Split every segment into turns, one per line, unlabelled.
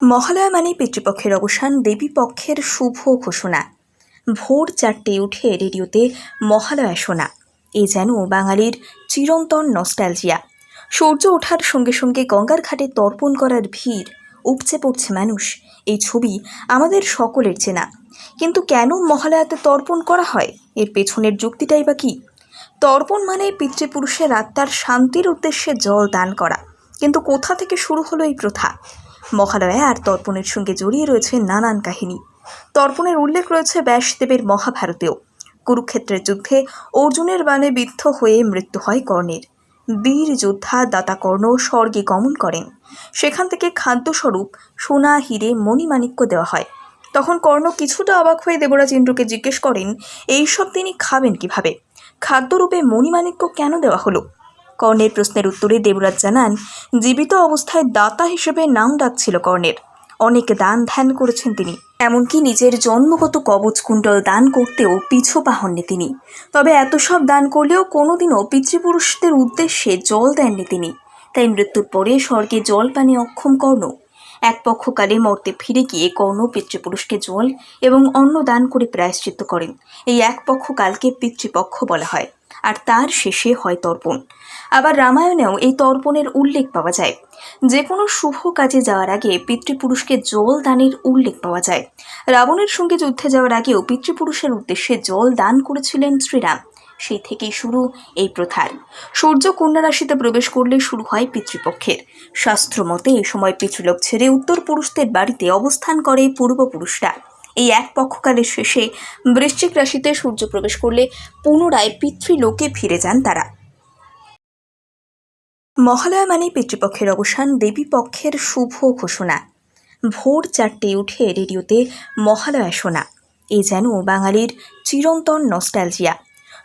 মহালয়া মানে পিতৃপক্ষের অবসান দেবী পক্ষের শুভ ঘোষণা। ভোর চারটে উঠে রেডিওতে মহালয়া শোনা। এ যেন বাঙালির চিরন্তন নস্টালজিয়া। সূর্য ওঠার সঙ্গে সঙ্গে গঙ্গার ঘাটে তর্পণ করার ভিড়, উপচে পড়ছে মানুষ। এই ছবি আমাদের সকলের চেনা। কিন্তু কেন মহালয়াতে তর্পণ করা হয়? এর পেছনের যুক্তিটাই বা কী? তর্পণ মানে পিতৃপুরুষের আত্মার শান্তির উদ্দেশ্যে জল দান করা। কিন্তু কোথা থেকে শুরু হলো এই প্রথা? মহালয়া আর তর্পণের সঙ্গে জড়িয়ে রয়েছে নানান কাহিনী। তর্পণের উল্লেখ রয়েছে ব্যাসদেবের মহাভারতেও। কুরুক্ষেত্রের যুদ্ধে অর্জুনের বাণে বিদ্ধ হয়ে মৃত্যু হয় কর্ণের। বীর যোদ্ধা দাতা কর্ণ স্বর্গে গমন করেন। সেখান থেকে খাদ্যস্বরূপ সোনা, হিরে মণিমাণিক্য দেওয়া হয়। তখন কর্ণ কিছুটা অবাক হয়ে দেবরাজ ইন্দ্রকে জিজ্ঞেস করেন, এইসব তিনি খাবেন কীভাবে? খাদ্যরূপে মণিমাণিক্য কেন দেওয়া হলো? কর্ণের প্রশ্নের উত্তরে দেবরাজ জানান, জীবিত অবস্থায় দাতা হিসেবে নাম ডাকছিল কর্ণের। অনেক দান ধ্যান করেছেন তিনি। এমনকি নিজের জন্মগত কবচ কুণ্ডল দান করতেও পিছু পা হননি তিনি। তবে এত সব দান করলেও কোনোদিনও পিতৃপুরুষদের উদ্দেশ্যে জল দেননি তিনি। তাই মৃত্যুর পরে স্বর্গে জল পানে অক্ষম কর্ণ। এক পক্ষকালে মর্তে ফিরে গিয়ে কর্ণ পিতৃপুরুষকে জল এবং অন্ন দান করে প্রায়শ্চিত্ত করেন। এই এক পক্ষকালকে পিতৃপক্ষ বলা হয়। আর তার শেষে হয় তর্পণ। আবার রামায়ণেও এই তর্পণের উল্লেখ পাওয়া যায়। যে কোনো শুভ কাজে যাওয়ার আগে পিতৃপুরুষকে জল দানের উল্লেখ পাওয়া যায়। রাবণের সঙ্গে যুদ্ধে যাওয়ার আগেও পিতৃপুরুষের উদ্দেশ্যে জল দান করেছিলেন শ্রীরাম। সেই থেকেই শুরু এই প্রথার। সূর্য কন্যা রাশিতে প্রবেশ করলে শুরু হয় পিতৃপক্ষের। শাস্ত্র মতে এই সময় পিতৃলোক ছেড়ে উত্তর পুরুষদের বাড়িতে অবস্থান করে পূর্বপুরুষরা। এই এক পক্ষকালের শেষে বৃশ্চিক রাশিতে সূর্য প্রবেশ করলে পুনরায় পিতৃলোকে ফিরে যান তারা। মহালয়া মানে পিতৃপক্ষের অবসান, দেবী পক্ষের শুভ ঘোষণা। ভোর চারটে উঠে রেডিওতে মহালয়া শোনা। এ যেন বাঙালির চিরন্তন নস্টালজিয়া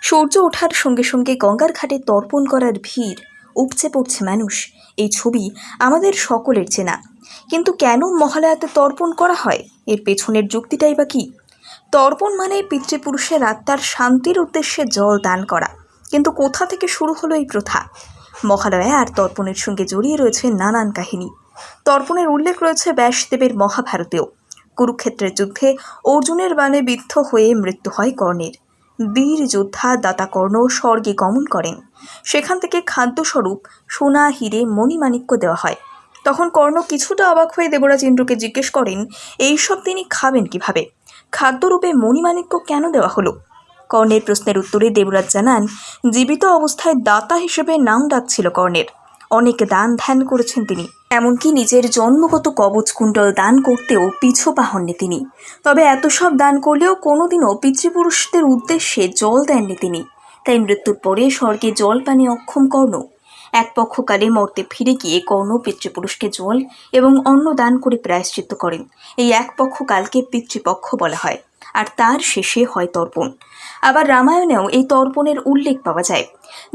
সূর্য ওঠার সঙ্গে সঙ্গে গঙ্গার ঘাটে তর্পণ করার ভিড়। উপচে পড়ছে মানুষ। এই ছবি আমাদের সকলের চেনা। কিন্তু কেন মহালয়াতে তর্পণ করা হয়? এর পেছনের যুক্তিটাই বা কী? তর্পণ মানে পিতৃপুরুষের আত্মার শান্তির উদ্দেশ্যে জল দান করা। কিন্তু কোথা থেকে শুরু হলো এই প্রথা? মহালয়া আর তর্পণের সঙ্গে জড়িয়ে রয়েছে নানান কাহিনী। তর্পণের উল্লেখ রয়েছে ব্যাসদেবের মহাভারতেও। কুরুক্ষেত্রের যুদ্ধে অর্জুনের বাণে বিদ্ধ হয়ে মৃত্যু হয় কর্ণের। বীর যোদ্ধা দাতা কর্ণ স্বর্গে গমন করেন। সেখান থেকে খাদ্যস্বরূপ সোনা, হিরে, মণিমাণিক্য দেওয়া হয়। তখন কর্ণ কিছুটা অবাক হয়ে দেবরাজ ইন্দ্রকে জিজ্ঞেস করেন, এইসব তিনি খাবেন কীভাবে? খাদ্যরূপে মণিমাণিক্য কেন দেওয়া হলো? কর্ণের প্রশ্নের উত্তরে দেবরাজ জানান, জীবিত অবস্থায় দাতা হিসেবে নাম ডাকছিল কর্ণের। অনেক দান ধ্যান করেছেন তিনি। এমনকি নিজের জন্মগত কবচ কুণ্ডল দান করতেও পিছু হননি তিনি। তবে এত সব দান করলেও কোনোদিনও পিতৃপুরুষদের উদ্দেশ্যে জল দেননি তিনি। তাই মৃত্যুর পরে স্বর্গে জল পানে অক্ষম কর্ণ। এক পক্ষকালে মর্তে ফিরে গিয়ে কর্ণ পিতৃপুরুষকে জল এবং অন্ন দান করে প্রায়শ্চিত্ত করেন। এই এক পক্ষকালকে পিতৃপক্ষ বলা হয়। আর তার শেষে হয় তর্পণ। আবার রামায়ণেও এই তর্পণের উল্লেখ পাওয়া যায়।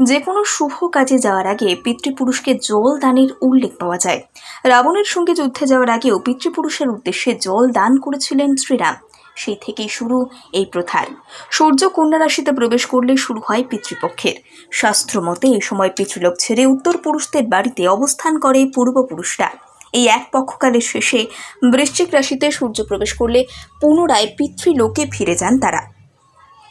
যে কোনো শুভ কাজে যাওয়ার আগে পিতৃপুরুষকে জল দানের উল্লেখ পাওয়া যায়। রাবণের সঙ্গে যুদ্ধে যাওয়ার আগেও পিতৃপুরুষের উদ্দেশ্যে জল দান করেছিলেন শ্রীরাম। সেই থেকেই শুরু এই প্রথার সূর্য কন্যা রাশিতে প্রবেশ করলে শুরু হয় পিতৃপক্ষের। শাস্ত্র মতে এই সময় পিতৃলোক ছেড়ে উত্তর পুরুষদের বাড়িতে অবস্থান করে পূর্বপুরুষরা। এই এক পক্ষকালের শেষে বৃশ্চিক রাশিতে সূর্য প্রবেশ করলে পুনরায় পিতৃলোকে ফিরে যান তারা।